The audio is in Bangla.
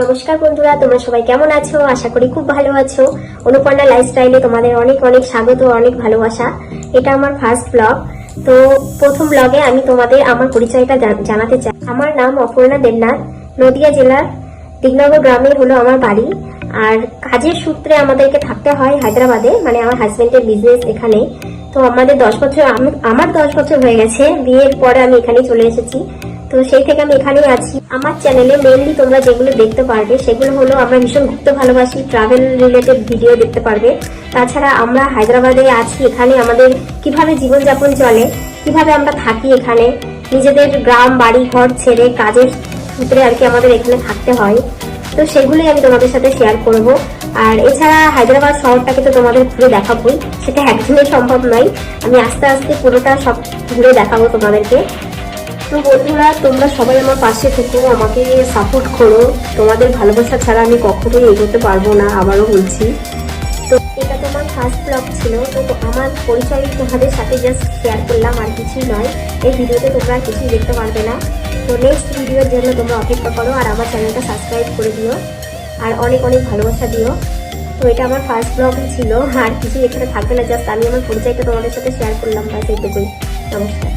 নমস্কার বন্ধুরা, তোমরা সবাই কেমন আছো? আশা করি খুব ভালো আছো। অনুপর্ণা লাইফস্টাইলে তোমাদের অনেক অনেক স্বাগত, অনেক ভালোবাসা। এটা আমার ফার্স্ট ব্লগ তো প্রথম ব্লগে আমি তোমাদের আমার পরিচয়টা জান- জানাতে চাই। আমার নাম অপর্ণা দেবনাথ। নদিয়া জেলার দিগনগর গ্রামে হলো আমার বাড়ি। আর কাজের সূত্রে আমাদেরকে থাকতে হয় হায়দ্রাবাদে মানে আমার হাজবেন্ডের বিজনেস এখানে। তো আমাদের দশ বছর, আম- আমার দশ বছর হয়ে গেছে। বিয়ের পরে আমি এখানেই চলে এসেছি। তো সেই থেকে আমি এখানেই আছি। আমার চ্যানেলে মেনলি তোমরা যেগুলো দেখতে পারবে, সেগুলো হলো আমরা ভীষণ ঘুরতে ভালোবাসি ট্রাভেল রিলেটেড ভিডিও দেখতে পারবে। তাছাড়া আমরা হায়দ্রাবাদে আছি, এখানে আমাদের কীভাবে জীবনযাপন চলে, কীভাবে আমরা থাকি এখানে, নিজেদের গ্রাম, বাড়ি, ঘর ছেড়ে কাজের সূত্রে আর কি আমাদের এখানে থাকতে হয়। তো সেগুলোই আমি তোমাদের সাথে শেয়ার করব। আর এছাড়া হায়দ্রাবাদ শহরটাকে তো তোমাদের ঘুরে দেখাবোই, সেটা একদিনে সম্ভব নয়। আমি আস্তে আস্তে পুরোটা সব ঘুরে দেখাবো তোমাদেরকে। তো বন্ধুরা, তোমরা সবাই আমার পাশে থেকো, আমাকে সাপোর্ট করো। তোমাদের ভালোবাসা ছাড়া আমি কখনোই এগোতে পারব না, আবারও বলছি। তো এটা তো আমার ফার্স্ট ব্লগ ছিল, তো আমার পরিচয় তোমাদের সাথে জাস্ট শেয়ার করলাম, আর কিছুই নয়। এই ভিডিওতে তোমরা কিছুই দেখতে পারবে না। তো নেক্সট ভিডিওর জন্য তোমরা অপেক্ষা করো, আর আমার চ্যানেলটা সাবস্ক্রাইব করে দিও, আর অনেক অনেক ভালোবাসা দিও। তো এটা আমার ফার্স্ট ব্লগ ছিল, আর কিছু এখানে থাকবে না জাস্ট আমি আমার পরিচয়টা তোমাদের সাথে শেয়ার করলাম, বাস এইটুকুই। নমস্কার।